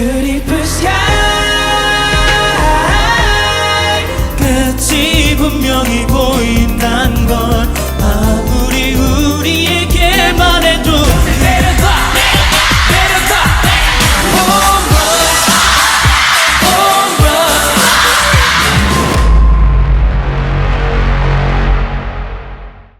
beauty puts ya